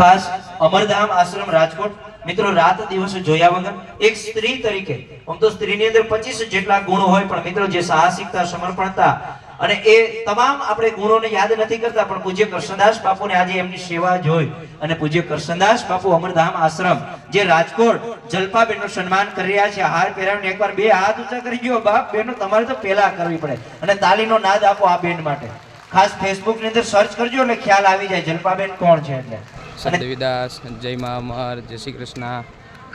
ખાસ અમરધામ આશ્રમ રાજકોટ. મિત્રો, રાત દિવસ જોયા વગર એક સ્ત્રી તરીકે, આમ તો સ્ત્રીની અંદર 25 જેટલા ગુણો હોય, પણ મિત્રો, જે સાહસિકતા, સમર્પણતા અને એ તમામ આપણે ગુણોને યાદ નથી કરતા, પણ પૂજ્ય કૃષ્ણદાસ બાપુને આજે એમની સેવા જોઈ અને પૂજ્ય કૃષ્ણદાસ બાપુ અમરધામ આશ્રમ, જે રાજકોટ જલપાબેનનું સન્માન કરી રહ્યા છે. હાર પહેરાવીને એકવાર બે હાથ ઊંચા કરી ગયો બાપ, બેનો તમારે તો પહેલા કરવી પડે અને તાલીનો નાદ આપો આ બેન માટે. ખાસ ફેસબુકની અંદર સર્ચ કરજો એટલે ખ્યાલ આવી જાય, જલપાબેન કોણ છે એટલે? અને સતદેવીદાસ જય મા અમર જય શ્રી કૃષ્ણ.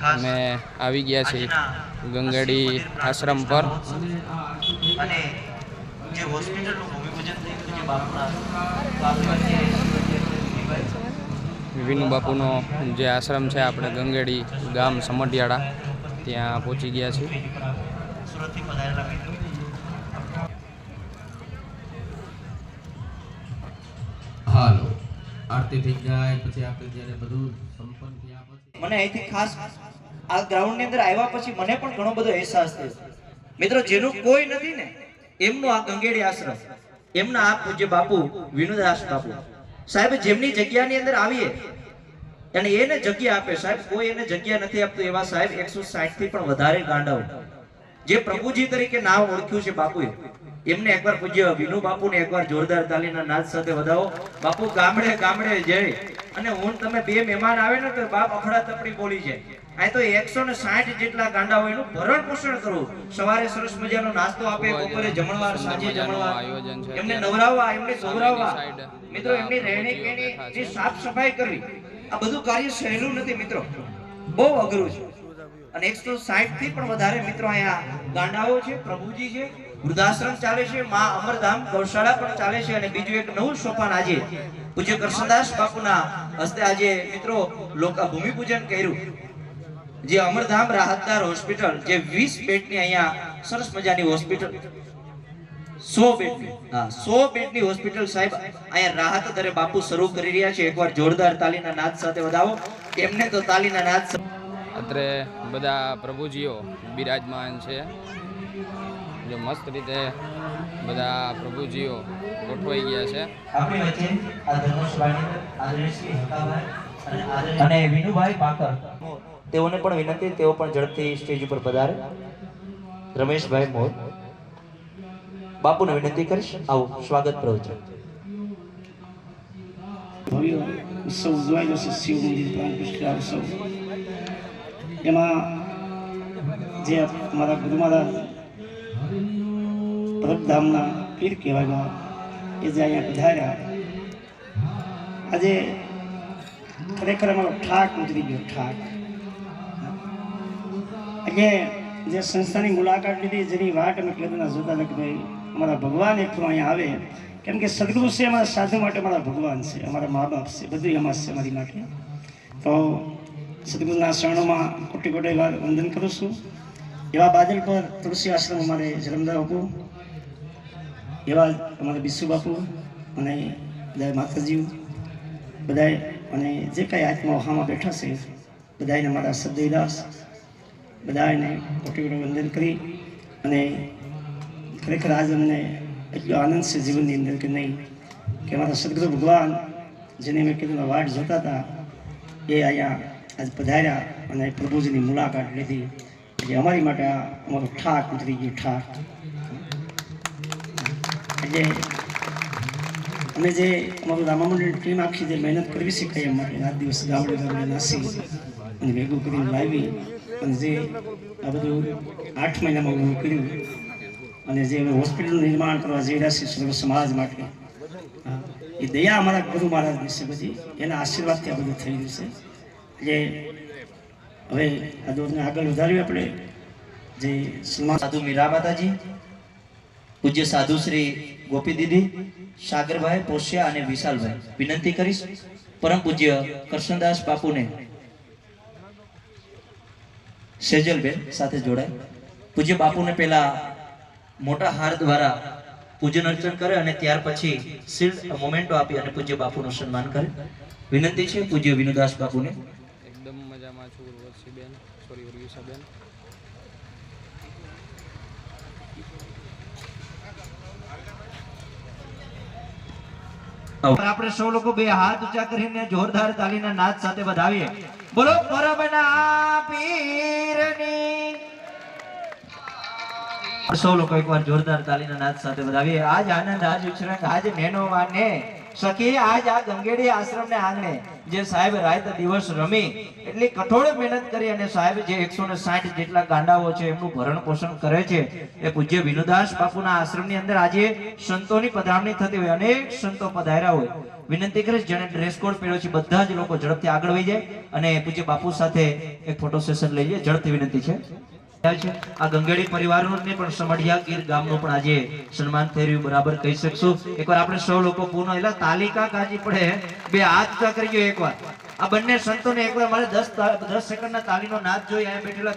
અમે આવી ગયા છીએ ગંગડી આશ્રમ પર. અને જે હોસ્પિટલનું ભૂમિપૂજન થયું જે બાપુના વિનુ બાપુનો જે આશ્રમ છે આપણે ગંગેડી ગામ સમઢિયાળા ત્યાં પહોંચી ગયા છીએ સુરતથી પધારેલા મિત્રો હાલો આરતી થઈ જાય, પછી આપણે જ્યારે બધું સંપન્ન થયા પછી મને અહીંથી ખાસ આ ગ્રાઉન્ડની અંદર આવ્યા પછી મને પણ ઘણો બધો અહેસાસ થયો. મિત્રો, જેનું કોઈ નથી ને, એમનો આ ગંગેડી આશ્રમ, એમના આ પૂજ્ય બાપુ વિનુદાસ બાપુ. સાહેબ, જેમની જગ્યાની અંદર આવીએ અને એને જગ્યા આપે. સાહેબ, કોઈ એને જગ્યા નથી આપતું એવા સાહેબ, એકસો સાઠથી પણ વધારે ગાંડાઓ. જે પ્રભુજી તરીકે નામ ઓળખ્યું છે બાપુએ. એમને એકવાર પૂજ્ય વિનુ બાપુને એકવાર જોરદાર તાલીના નાદ સાથે વધાવો. બાપુ ગામડે ગામડે જઈ અને હું તમે બે મહેમાન આવે ને તો બાપ અખડા તપડી બોલી જાય. આ તો એકસો ને સાઠ જેટલા ગાંડા હોય એનું ભરણ પોષણ કરવું. સવારે સરસ મજાનો નાસ્તો આપે બપોરે જમણવાર સાંજે જમણવાર. એમને નવરાવવા એમને ધોવરાવવા. મિત્રો એમની રહેણી કહેણી જે સાફ સફાઈ કરવી. આ બધું કાર્ય સહેલું નથી મિત્રો. બહુ અઘરું છે. અને એકસો સાઠથી પણ વધારે મિત્રો અહીંયા ગાંડાઓ છે, પ્રભુજી છે, વૃદ્ધાશ્રમ ચાલે છે, મા અમરધામ ગૌશાળા પણ ચાલે છે અને બીજું એક નવું સોપાન આજે પૂજ્ય કરશનદાસ બાપુના હસ્તે આજે મિત્રો લોકા ભૂમિપૂજન કર્યું. જે અમરધામ રાહતદાર હોસ્પિટલ, જે 20 બેડની અહીંયા સરસ મજાની હોસ્પિટલ. સો બેડની, હા, સો બેડની હોસ્પિટલ સાહેબ અહીંયા રાહત દરે બાપુ શરૂ કરી રહ્યા છે. એકવાર જોરદાર તાલીના નાદ સાથે વધાવો. એમને તો તાલીના નાદ અત્રે બધા પ્રભુજીઓ બિરાજમાન છે. જો મસ્ત રીતે બધા પ્રભુજીઓ ગોઠવાઈ ગયા છે. આપણી વચ્ચે આ ધર્મસભાની આદરણીય હકાભાઈ અને અને વિનુભાઈ પાકર. તેઓને પણ વિનંતી તેઓ પણ ઝડપથી સ્ટેજ ઉપર પધારે. રમેશભાઈ મોર. બાપુને વિનંતી કરીશ આવો સ્વાગત પ્રવચન. ભવ્ય ઉત્સવ ઉજવાયેલો છે શિવ મંદિર પ્રાણ પુષ્કર ઉત્સવ એમાં જે અમારા ગુરુ મહારાજ પ્રભધામના પીર કહેવાયમાં એ જે અહીંયા પધાર્યા, આજે ખરેખર અમારો ઠાક ઉતરી ગયો, ઠાક. એટલે જે સંસ્થાની મુલાકાત લીધી, જેની વાટ અમે કીધું જોતા કે અમારા ભગવાન એક અહીંયા આવે. કેમ કે સદગુરુ છે અમારા સાધુ માટે અમારા ભગવાન છે, અમારા મા બાપ છે બધું એમાં છે અમારી માટે. તો સદગુરુના શરણોમાં કોટી કોટી વાર વંદન કરું છું. એવા બાદલ પર તુલસી આશ્રમ અમારે જલમદા બાપુ, એવા અમારે બિસુ બાપુ અને બધા માતાજીઓ બધાએ અને જે કાંઈ આત્મા વહામાં બેઠા છે બધાને મારા સદયદાસ બધાને કોટી કોટી વંદન કરી અને ખરેખર આજ અમને એટલો આનંદ છે જીવનની અંદર કે નહીં, કે અમારા સદગુરુ ભગવાન જેને મેં કીધું વાટ જોતા હતા, એ અહીંયા આજ પધાર્યા અને પ્રભુજીની મુલાકાત લીધી. એટલે અમારી માટે આ અમારો ઠાક ઉતરી ગયો ઠાક એટલે અમે જે અમારું રામામંડળ ટીમ આખી જે મહેનત કરવી છે કઈ માટે, રાત દિવસ ગામડે ગામડે નાસી અને ભેગું કરીને લાવી અને જે આ બધું આઠ મહિનામાં ઊભું કર્યું અને જે અમે હોસ્પિટલનું નિર્માણ કરવા જઈ રહ્યા છીએ સર્વ સમાજ માટે એ દયા અમારા ગુરુ મહારાજની છે બધી. એના આશીર્વાદથી આ બધું થઈ રહ્યું છે. એટલે હવે આ આગળ વધાર્યું આપણે, જે સાધુ મીરા માતાજી, પૂજ્ય સાધુ શ્રી ગોપી દીદી, સાગરભાઈ, પોષ્યા અને વિશાલભાઈ. વિનંતી કરીશ પરમ પૂજ્ય કરશનદાસ બાપુને. સેજલબેન સાથે જોડાય. પૂજ્ય બાપુને પેલા મોટા હાર દ્વારા પૂજન અર્ચન કરે અને ત્યાર પછી શિલ્ડ મોમેન્ટો આપી અને પૂજ્ય બાપુનું સન્માન કરે. વિનંતી છે પૂજ્ય વિનુદાસ બાપુને એકદમ મજામાં છું ઉર્વશીબેન સોરી ઉર્વિશાબેન આપણે સૌ લોકો બે હાથ ઊંચા કરીને જોરદાર તાલીના નાદ સાથે વધાવીએ. બોલો પરમના પીરની. સૌ લોકો એકવાર જોરદાર તાલીના નાદ સાથે વધાવીએ. આજ આનંદ, આજ ઉછરંગ, આજ મેનો વાને સખી આજ આ ગંગેડી આશ્રમને આંગણે જે સાહેબ રાત દિવસ રમી, એટલી કઠોળ મહેનત કરી અને સાહેબ જે એકસો ને સાઠ જેટલા ગાંડાઓ છે એમનું ભરણ પોષણ કરે છે, એ પૂજ્ય વિનુદાસ બાપુના આશ્રમની અંદર આજે સંતોની પધરામણી થતી હોય, અનેક સંતો પધાર્યા હોય. વિનંતી કરીશ જેને ડ્રેસ કોડ પહેર્યો છે, બધા જ લોકો ઝડપથી આગળ વહી જાય અને પૂજ્ય બાપુ સાથે એક ફોટો સેશન લઈ જાય. ઝડપથી વિનંતી છે. છે. આ ગંગેડી પરિવારને પણ આજે સન્માન થઈ બરાબર કહી શકશું? એકવાર આપણે સૌ લોકો પૂર્ણ એટલે તાલિકા કાજી પડે, બે આ બંને સંતોને એકવાર દસ દસ તાલીનો નાદ જોઈ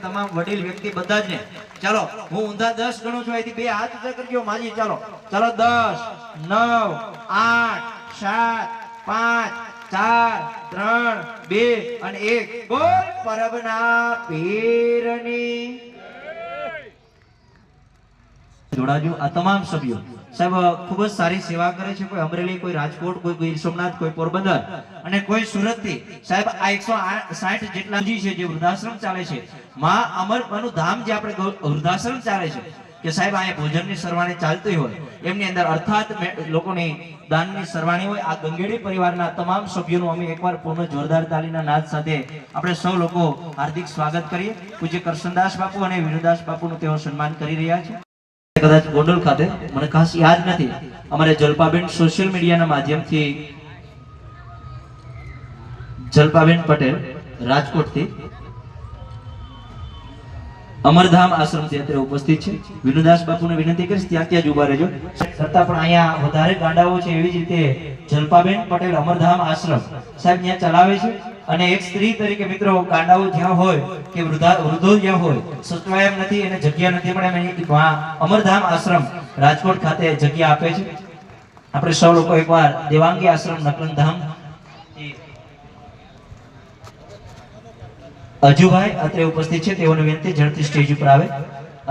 તમામ વડીલ વ્યક્તિ બધા જ ને ચાલો, હું ઊંધા દસ ગણું છું, અહીંથી બે હાથ ઊંચા કરી માજી, ચાલો. ચાલો, દસ, નવ, આઠ, સાત, પાંચ, ચાર, ત્રણ, બે અને એક. બોલ પરબના પીરની જોડાજો. આ તમામ સભ્યો. સાહેબ ખૂબ જ સારી સેવા કરે છે કોઈ અમરેલી, કોઈ રાજકોટ, કોઈ ગીર સોમનાથ, કોઈ પોરબંદર અને કોઈ સુરતથી સાહેબ, આ એકસો સાઠ જેટલા છે જે વૃદ્ધાશ્રમ ચાલે છે. માં અમરનું ધામ જે આપણે વૃદ્ધાશ્રમ ચાલે છે, કે સાહેબ અહીંયા ભોજનની સરવાણી ચાલતી હોય. એમની અંદર અર્થાત લોકોની દાનની સરવાણી હોય. આ ગંગેડી પરિવારના તમામ સભ્યોનું અમે એકવાર પૂર્ણ જોરદાર તાલીના નાદ સાથે આપણે સૌ લોકો હાર્દિક સ્વાગત કરીએ. પૂજ્ય કરશનદાસ બાપુ અને વિનુદાસ બાપુનું તેઓ સન્માન કરી રહ્યા છે. કદાચ ગોંડલ ખાતે. મને ખાસ યાદ નથી. અમારે જલપાબેન સોશિયલ મીડિયાના માધ્યમથી જલપાબેન પટેલ રાજકોટથી અમરધામ આશ્રમથી અત્યારે ઉપસ્થિત છે. વિનુદાસ બાપુને વિનંતી કરીશ, ત્યાં ત્યાં જ ઊભા રહેજો. છતાં પણ અહીંયા વધારે ગાંડાઓ છે એવી જ રીતે જલપાબેન પટેલ અમરધામ આશ્રમ. સાહેબ, ત્યાં ચલાવે છે? અને એક સ્ત્રી તરીકે મિત્રો કાંડાઓ જ્યાં હોય કે વૃદ્ધા જ્યાં હોય સચવાય નથી અને જગ્યા નથી, પણ એમ અમરધામ આશ્રમ રાજકોટ ખાતે જગ્યા આપે છે. આપણે સૌ લોકો એકવાર દેવાંગી આશ્રમ નકલનધામ અજુભાઈ અત્રે ઉપસ્થિત છે, તેઓને વિનંતી ઝડપથી સ્ટેજ ઉપર આવે.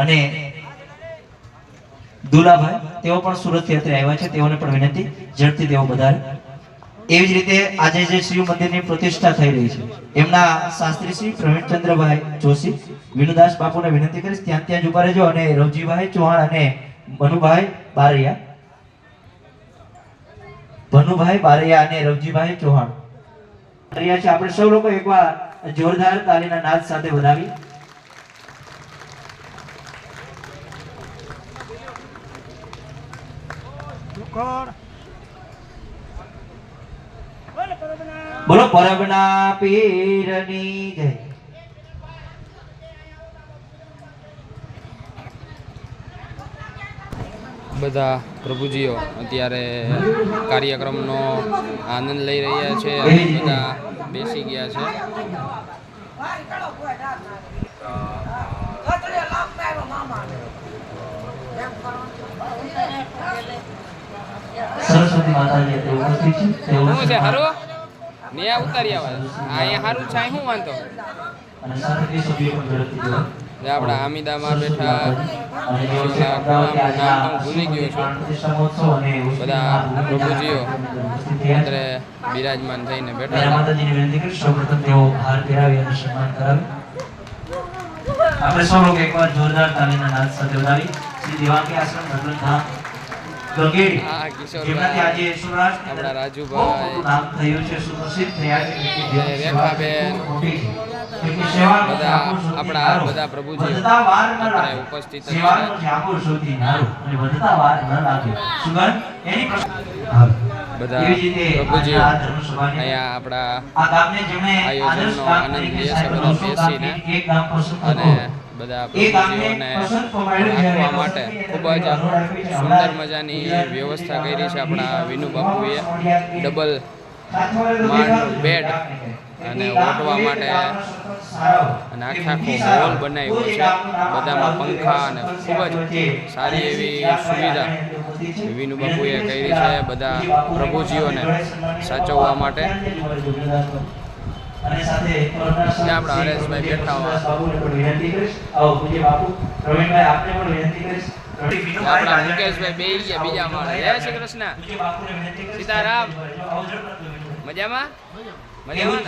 અને દુલાભાઈ, તેઓ પણ સુરતથી અત્રે આવ્યા છે, તેઓને પણ વિનંતી ઝડપથી તેઓ વધારે. એવી જ રીતે આજે જે શિવ મંદિરની પ્રતિષ્ઠા થઈ રહી છે, એમના શાસ્ત્રી શ્રી પ્રવીણચંદ્રભાઈ જોશી, વિનુદાસ બાપુને વિનંતી કરીશ, ત્યાં ત્યાં જ ઊભા રહેજો અને રવજીભાઈ ચૌહાણ અને મનુભાઈ બારૈયા. ભનુભાઈ બારૈયા અને રવજીભાઈ ચૌહાણ. રહ્યા છે, આપણે સૌ લોકો એકવાર જોરદાર તાલીના નાદ સાથે વધાવી. બોલો પરબના પીરની જય. બધા પ્રભુજીઓ અત્યારે કાર્યક્રમનો આનંદ લઈ રહ્યા છે. અને બધા બેસી ગયા છે. સરસ્વતી માતાજી ઉપસ્થિત છે. ન્યા ઉતારી આવે. અહીંયા સારું છે શું વાંધો. જે. આપણા હામિદામાં બેઠા નામ ભૂલી ગયો છું. બધા પ્રભુજીઓ અત્યારે બિરાજમાન થઈને બેઠા માતાજીને વિનંતી કરીશ સૌપ્રથમ તેઓ હાર પહેરાવી અને સન્માન કરાવે. આપણે સૌ લોકો એકવાર જોરદાર તાલીના નાદ સાથે ઉડાવી શ્રી દેવાંગી આશ્રમ ભગવાન ધામ. ગંગેડી જેમનાથી આજે સૌરાષ્ટ્ર આપણા રાજુભાઈ. નામ થયું છે સુપ્રસિદ્ધ થયા છે. રેખાબેન. એમની સેવાનો બધા આપણા બધા પ્રભુજીઓ વધતા વાર ન લાગે. ઉપસ્થિત સેવાનો છે. ઝાંખો નારો. અને વધતા વાર ન લાગે. સુગંધ એની પ્રસ- હા. બધા પ્રભુજીઓ અહીંયા આપણા આયોજનનો આનંદ લે છે બધા બેસીને. અને બધા પ્રભુજીઓને રાખવા માટે ખૂબ જ સુંદર મજાની વ્યવસ્થા કરી છે આપણા વિનુ બાપુએ ડબલ માળનું બેડ અને ઓટવા માટે અને આખે આખો હોલ બનાવ્યો છે. બધામાં પંખા અને ખૂબ જ સારી એવી સુવિધા વિનુ બાપુએ કરી છે. બધા પ્રભુજીઓને સાચવવા માટે અને સાથે આપણા હરેશભાઈ બેઠા આપણા મુકેશભાઈ બે ગયા બીજા માળે. જય શ્રી કૃષ્ણ. સીતારામ. મજામાં? મજામાં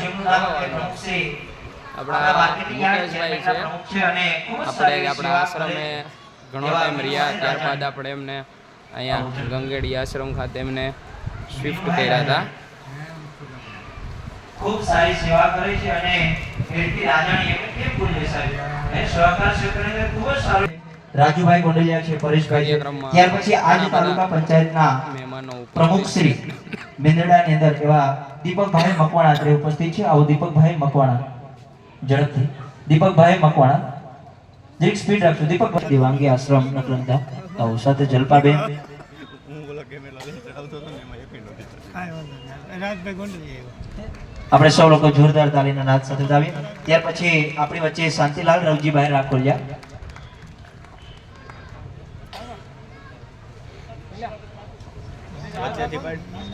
આપણા મુકેશભાઈ છે આપણે આપણા આશ્રમે ઘણો ટાઈમ રહ્યા ત્યારબાદ આપણે એમને અહીંયા ગંગેડી આશ્રમ ખાતે એમને શિફ્ટ કર્યા હતા. ખૂબ સારી સેવા કરે છે અને રાજાણી એમને કેમ ભૂલે સાહેબ સહકાર ખૂબ જ સારું રાજુભાઈ ગોંડલિયા છે પરેશભાઈ ત્યાર પછી આજ તાલુકા પંચાયતના ઉપસ્થિત પ્રમુખ શ્રી મેંદરડાની અંદર એવા દીપકભાઈ મકવાણા અત્રે ઉપસ્થિત છે. આવો દીપકભાઈ મકવાણા ઝડપથી. દીપકભાઈ મકવાણા જરીક સ્પીડ રાખજો. દીપકભાઈ. દેવાંગી આશ્રમ નકલંદા આવો. સાથે જલપાબેન. આપણે સૌ લોકો જોરદાર તાલીના નાદ સાથે ગાવીએ ત્યાર પછી આપણી વચ્ચે શાંતિલાલ રવજીભાઈ રાખોલિયા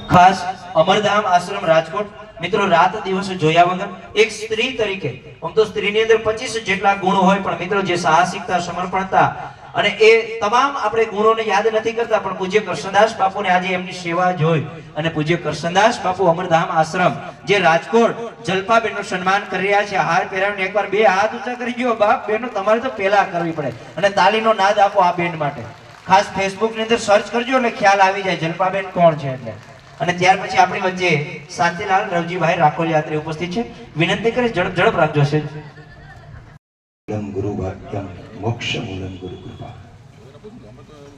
ખાસ અમરધામ આશ્રમ રાજકોટ. મિત્રો, રાત દિવસ જોયા વગર એક સ્ત્રી તરીકે, આમ તો સ્ત્રીની અંદર 25 જેટલા ગુણો હોય, પણ મિત્રો, જે સાહસિકતા, સમર્પણતા અને એ તમામ આપણે ગુણોને યાદ નથી કરતા, પણ પૂજ્ય કૃષ્ણદાસ બાપુને આજે એમની સેવા જોઈ અને પૂજ્ય કૃષ્ણદાસ બાપુ અમરધામ આશ્રમ, જે રાજકોટ જલપાબેનનું સન્માન કરી રહ્યા છે. હાર પહેરાવીને એકવાર બે હાથ ઊંચા કરી ગયો બાપ, બેનો, તમારે તો પહેલા કરવી પડે અને તાલીનો નાદ આપો આ બેન માટે. ખાસ ફેસબુકની અંદર સર્ચ કરજો એટલે ખ્યાલ આવી જાય. જલપાબેન કોણ છે એટલે? અને ત્યાર પછી આપણી વચ્ચે શાંતિલાલ રવજીભાઈ રાખોલ યાત્રી ઉપસ્થિત છે. વિનંતી કરે ઝડપ ઝડપ રાખજો છે ગુરુ વાક્યમ મોક્ષ મૂલમ ગુરુ કૃપા.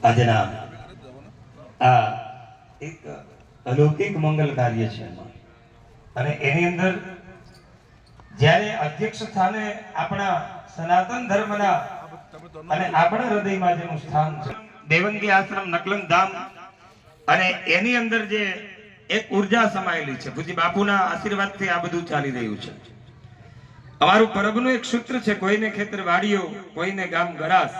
આજના આ એક અલૌકિક મંગલ કાર્ય છે અને એની અંદર જ્યારે અધ્યક્ષ સ્થાને આપણા સનાતન ધર્મના અને આપણા હૃદયમાં જેનું સ્થાન છે દેવંગી આશ્રમ નકલંગ ધામ. અને એની અંદર જે એક ઊર્જા સમાયેલી છે પૂજ્ય બાપુના આશીર્વાદથી આ બધું ચાલી રહ્યું છે. અમારું પરબનું એક સૂત્ર છે, કોઈને ખેતર વાડીઓ, કોઈને ગામ ગરાસ,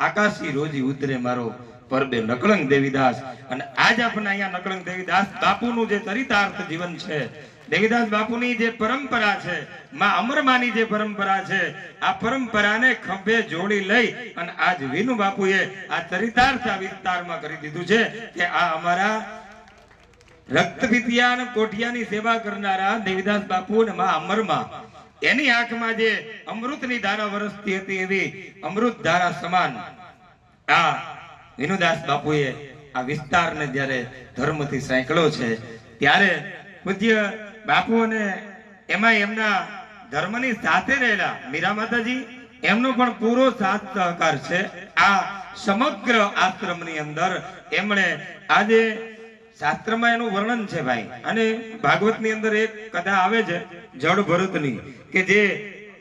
આકાશી રોજી ઉતરે મારો પરબે નકળંગ દેવીદાસ. અને આજ આપણે અહીંયા નકળંગ દેવીદાસ બાપુનું જે ચરિતાર્થ જીવન છે દેવીદાસ બાપુની જે પરંપરા છે, માં અમરમાની જે પરંપરા છે, આ પરંપરાને ખભે જોડી લઈ અને આજ વિનુ બાપુએ આ ચરિતાર્થ આ વિસ્તારમાં કરી દીધું છે કે આ અમારા રક્તપિતિયા અને કોઠિયાની સેવા કરનારા દેવીદાસ બાપુ અને માં અમરમાં. એની આંખમાં જે અમૃતની ધારા વરસતી હતી એવી અમૃત ધારા સમાન આ વિનુદાસ બાપુએ આ વિસ્તારને જ્યારે ધર્મથી સાંકળ્યો છે, ત્યારે પૂજ્ય બાપુ અને એમાં એમના ધર્મની સાથે રહેલા મીરા માતાજી, એમનો પણ પૂરો સાથ સહકાર છે. આ સમગ્ર આશ્રમની અંદર એમણે આજે શાસ્ત્રમાં એનું વર્ણન છે ભાઈ. અને ભાગવતની અંદર એક કથા આવે છે, જળ ભરતની, કે જે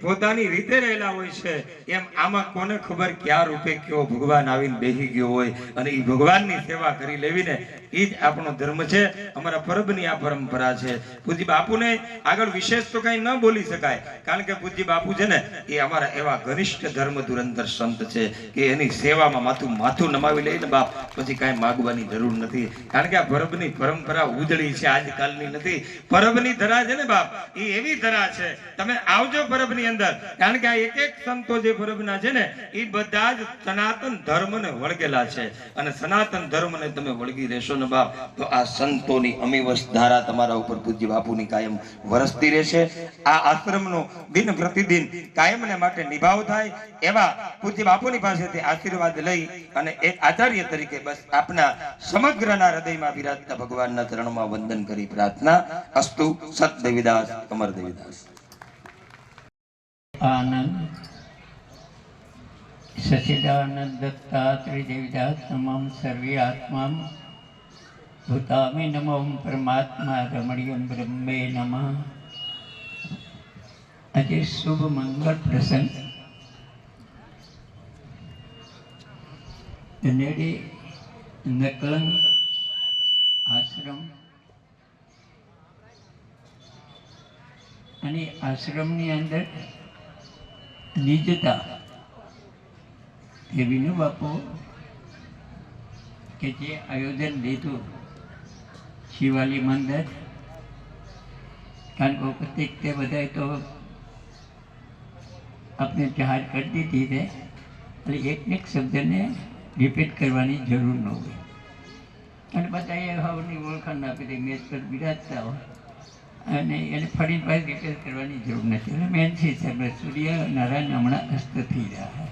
પોતાની રીતે રહેલા હોય છે, એમ આમાં કોને ખબર ક્યાં રૂપે કયો ભગવાન આવીને બેસી ગયો હોય અને એ ભગવાનની સેવા કરી લેવી ને એ જ આપણો ધર્મ છે, અમારા પરબની આ પરંપરા છે. પૂજ્ય બાપુને આગળ વિશેષ તો કઈ ન બોલી શકાય, કારણ કે પૂજ્ય બાપુ છે ને, એ અમારા એવા ઘનિષ્ઠ ધર્મ ધુરંધર સંત છે કે એની સેવામાં માથું માથું નમાવી લઈને બાપ, પછી કાંઈ માગવાની જરૂર નથી. કારણ કે આ પરબની પરંપરા ઉજળી છે, આજકાલની નથી. પરબની ધરા છે ને બાપ એ એવી ધરા છે, તમે આવજો પરબની અંદર. કારણ કે આ એક એક સંતો જે પરબના છે ને એ બધા જ સનાતન ધર્મને વળગેલા છે. અને સનાતન ધર્મને તમે વળગી રહેશો ને તો આ સંતોની અમીવશ ધારા તમારા ઉપર પૂજ્ય બાપુની કાયમ વરસતી રહેશે. આ આશ્રમનો દિન પ્રતિદિન કાયમને માટે નિભાવ થાય, એવા પૂજ્ય બાપુની પાસેથી આશીર્વાદ લઈ અને એક આચાર્ય તરીકે બસ આપના સમગ્રના હૃદયમાં બિરાજતા ભગવાનના ચરણમાં વંદન કરી પ્રાર્થના અસ્તુ સત દેવીદાસ અમર દેવીદાસ આનંદ. સચિદાનંદ દત્તાત્રેય દેવદાસ તમામ સર્વે આત્મા ભૂતામે નમો પરમાત્મા રમણીયમ બ્રહ્મે નમ. આજે શુભ મંગળ પ્રસંગ. નેડે નકલંગ આશ્રમ. અને આશ્રમની અંદર નિજતા. એ વિનુ બાપુ કે જે આયોજન લીધું. શિવાલી મંદિર કારણ કે પ્રતિક તે બધાએ તો આપણે જાહેર કરી દીધી છે. એટલે એક એક શબ્દને રિપીટ કરવાની જરૂર ન હોય. અને બધા એ હવની ઓળખાણ આપી દે મેચ પર બિરાજતા હોય. અને એને ફરીને પાછી રિપેર કરવાની જરૂર નથી. એટલે મેન છે સાહેબ, સૂર્ય નારાયણ હમણાં અસ્ત થઈ રહ્યા છે.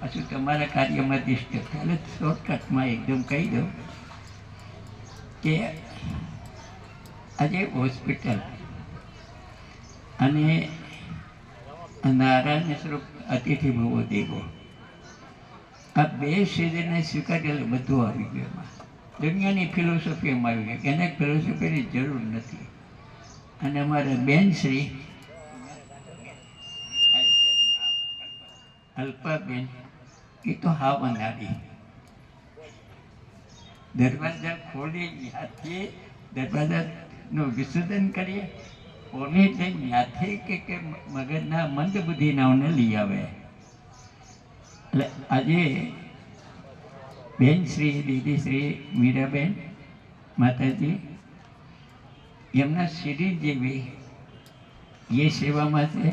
પાછું તમારા કાર્યમાં દિષ્ટ એટલે શોર્ટકટમાં એકદમ કહી દઉં કે આજે હોસ્પિટલ. અને નારાયણ સ્વરૂપ અતિથિ ભવો દેવો. આ બે સિઝનને સ્વીકારેલું બધું આવી ગયું એમાં. દુનિયાની ફિલોસોફી એમાં આવી ગઈ. એને ફિલોસોફીની જરૂર નથી. અને અમારા બેન શ્રી અલ્પાબેન એ તો હાવ અનાડી. દરવાજા ખોલી ત્યાંથી દરવાજાનું વિસર્જન કરીએ. કોને જઈ જ્ઞાથી કે કે મગજના મંદ બુદ્ધિનાઓને લઈ આવે. એટલે આજે બેન શ્રી, દીદી શ્રી, મીરાબેન, માતાજી, એમના શરીર જેવી એ સેવામાં છે.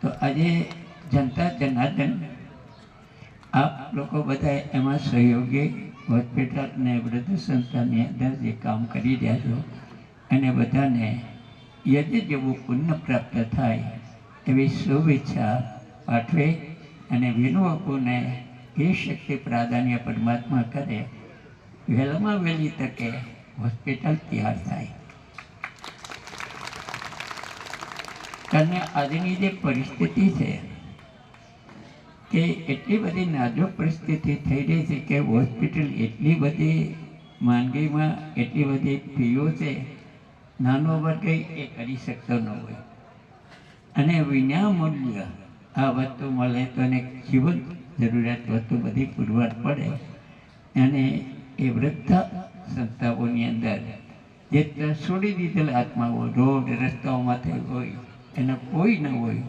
તો આજે જનતા, જનાર્દન, આપ લોકો બધા એમાં સહયોગી હોસ્પિટલ અને વૃદ્ધ સંસ્થાની અંદર જે કામ કરી રહ્યા છો અને બધાને યજ્ઞ જેવું પુણ્ય પ્રાપ્ત થાય એવી શુભેચ્છા પાઠવે અને વિનોકોને એ શક્તિ પ્રાધાન્ય પરમાત્મા કરે, વહેલામાં વહેલી તકે હોસ્પિટલ તૈયાર થાય. અને આજની જે પરિસ્થિતિ છે કે એટલી બધી નાજુક પરિસ્થિતિ થઈ રહી છે કે હોસ્પિટલ એટલી બધી માંદગીમાં એટલી બધી ફીઓ છે, નાનો વર્ગ એ કરી શકતો ન હોય. અને વિનામૂલ્ય આ વસ્તુ મળે તો એને જીવન જરૂરિયાત વસ્તુ બધી પુરવાર પડે. અને એ વૃદ્ધ સંસ્થાઓની અંદર જે છોડી દીધેલા આત્માઓ, રોડ, રસ્તાઓમાં થઈ હોય, એનો કોઈ ન હોય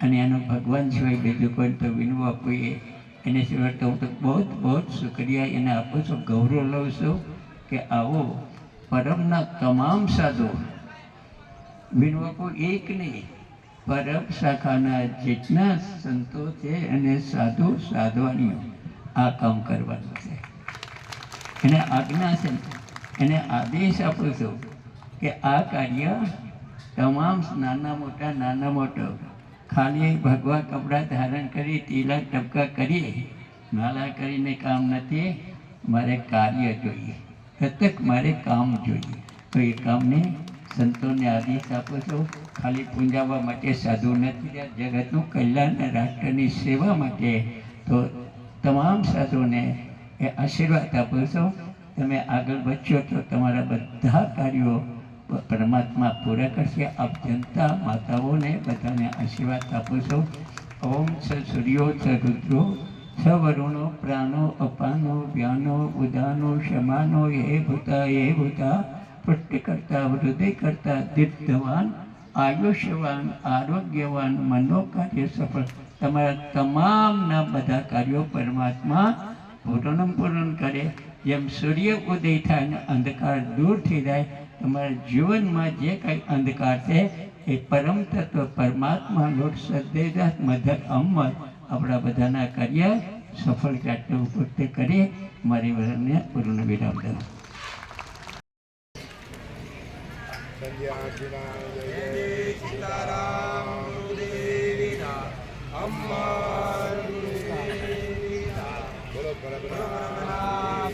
અને એનો ભગવાન સિવાય બીજું કોઈ તો વિનવું આપીએ એને સિવાય તો હું તો બહુ બહુ શુક્રિયા. એને આપું છું, ગૌરવ લઉં છું કે આવો પરમના તમામ સાધુ વિનવાપો એક નહીં, પરમ શાખાના જેટલા સંતો છે અને સાધુ, સાધવાનીઓ આ કામ કરવાનું છે. એને આજ્ઞા છે, એને આદેશ આપું છું કે આ કાર્ય તમામ નાના મોટા નાના મોટા ખાલી ભગવા કપડાં ધારણ કરી, તિલક ટપકા કરીએ નાલા કરીને કામ નથી. મારે કાર્ય જોઈએ પ્રત્યેક મારે કામ જોઈએ. તો એ કામને સંતોને આદેશ આપો છો. ખાલી પૂંજાવવા માટે સાધુ નથી જગતનું કલ્યાણ અને રાષ્ટ્રની સેવા માટે તો તમામ સાધુને એ આશીર્વાદ આપો છો. તમે આગળ વધશો તો તમારા બધા કાર્યો પરમાત્મા પૂરા કરશે. આપ જનતા માતાઓને બધાને આશીર્વાદ આપો છો. ઓમ સ સૂર્યો સ રુદ્રો, સ વરુણો, પ્રાણો અપાનો વ્યાનો ઉદાનો, શમાનો, એ ભૂતા એ ભૂતા હૃદય કરતા દીર્ઘવાન આયુષ્યવાન, આરોગ્યવાન, મનોકાર્ય સફળ. તમારા તમામના બધા કાર્યો પરમાત્મા પૂર્ણમ પૂર્ણ કરે. જેમ સૂર્ય ઉદય થાય અને અંધકાર દૂર થઈ જાય તમારા જીવનમાં જે કંઈ અંધકાર છે, એ પરમ તત્વ પરમાત્મા લોટ સદેદાસ મધર અમર. આપણા બધાના કાર્ય સફળતા પૂર્તિ કરી મારી વરણને પૂર્ણ વિરામ દઉં.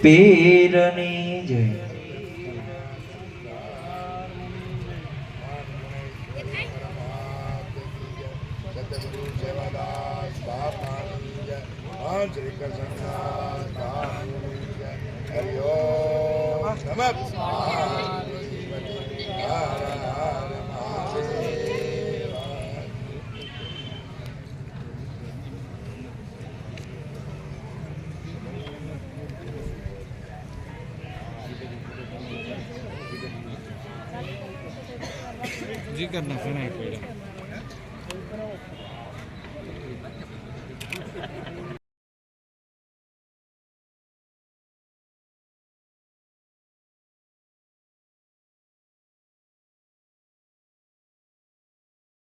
પેરની જય સતગુરુ સેવાદાસ બાપાની જય ઓમ શ્રી કૃષ્ણ હરિ ઓમ નમઃ